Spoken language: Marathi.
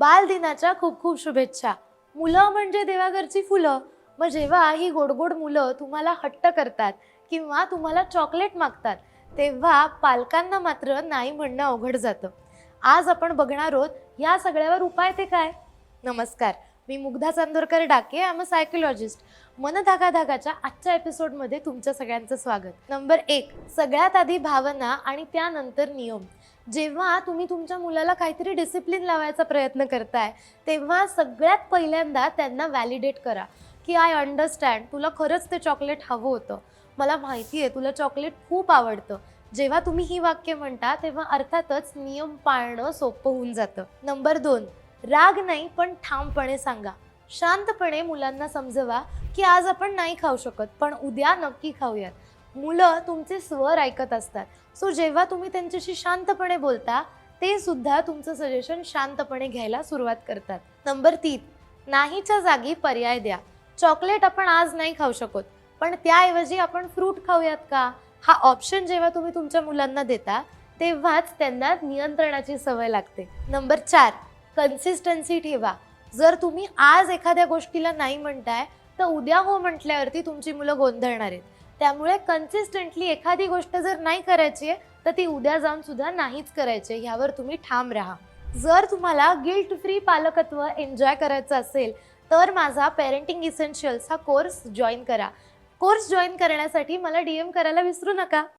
बालदिनाच्या खूप खूप शुभेच्छा. मुलं म्हणजे देवाघरची फुलं. मग जेव्हा ही गोड गोड मुलं तुम्हाला हट्ट करतात किंवा तुम्हाला चॉकलेट मागतात तेव्हा पालकांना मात्र नाही म्हणणं अवघड जातं. आज आपण बघणार आहोत या सगळ्यावर उपाय ते काय? नमस्कार. मी मुग्धा चांदोरकर डाके आम अ सायकोलॉजिस्ट मन धागा धागाच्या आजच्या एपिसोडमध्ये तुमच्या सगळ्यांचं स्वागत. नंबर एक सगळ्यात आधी भावना आणि त्यानंतर नियम. जेव्हा तुम्ही तुमच्या मुलाला काहीतरी डिसिप्लिन लावायचा प्रयत्न करताय तेव्हा सगळ्यात पहिल्यांदा त्यांना व्हॅलिडेट करा की आय अंडरस्टँड तुला खरंच ते चॉकलेट हवं होतं. मला माहिती आहे तुला चॉकलेट खूप आवडतं. जेव्हा तुम्ही ही वाक्य म्हणता तेव्हा अर्थातच नियम पाळणं सोपं होऊन जातं. नंबर दोन राग नाही पण ठामपणे सांगा. शांतपणे मुलांना समजवा की आज आपण नाही खाऊ शकत पण उद्या नक्की खाऊयात. मुलं तुमचे स्वर ऐकत असतात. सो जेव्हा तुम्ही त्यांच्याशी शांतपणे बोलता ते सुद्धा तुमचं सजेशन शांतपणे घ्यायला सुरुवात करतात. नंबर तीन नाहीच्या जागी पर्याय द्या. चॉकलेट आपण आज नाही खाऊ शकत पण त्याऐवजी आपण फ्रूट खाऊयात का? हा ऑप्शन जेव्हा तुम्ही तुमच्या मुलांना देता तेव्हाच त्यांना नियंत्रणाची सवय लागते. नंबर चार कन्सिस्टन्सी ठेवा. जर तुम्ही आज एखाद्या गोष्टीला नाही म्हणताय तर उद्या हो म्हटल्यावरती तुमची मुलं गोंधळणार आहेत. त्यामुळे कन्सिस्टंटली एखादी गोष्ट जर नाही करायची आहे तर ती उद्या जाऊन सुद्धा नाहीच करायची आहे. ह्यावर तुम्ही ठाम राहा. जर तुम्हाला गिल्ट फ्री पालकत्व एन्जॉय करायचं असेल तर माझा पेरेंटिंग इसेन्शियल्स हा कोर्स जॉईन करा. कोर्स जॉईन करण्यासाठी मला डी एम करायला विसरू नका.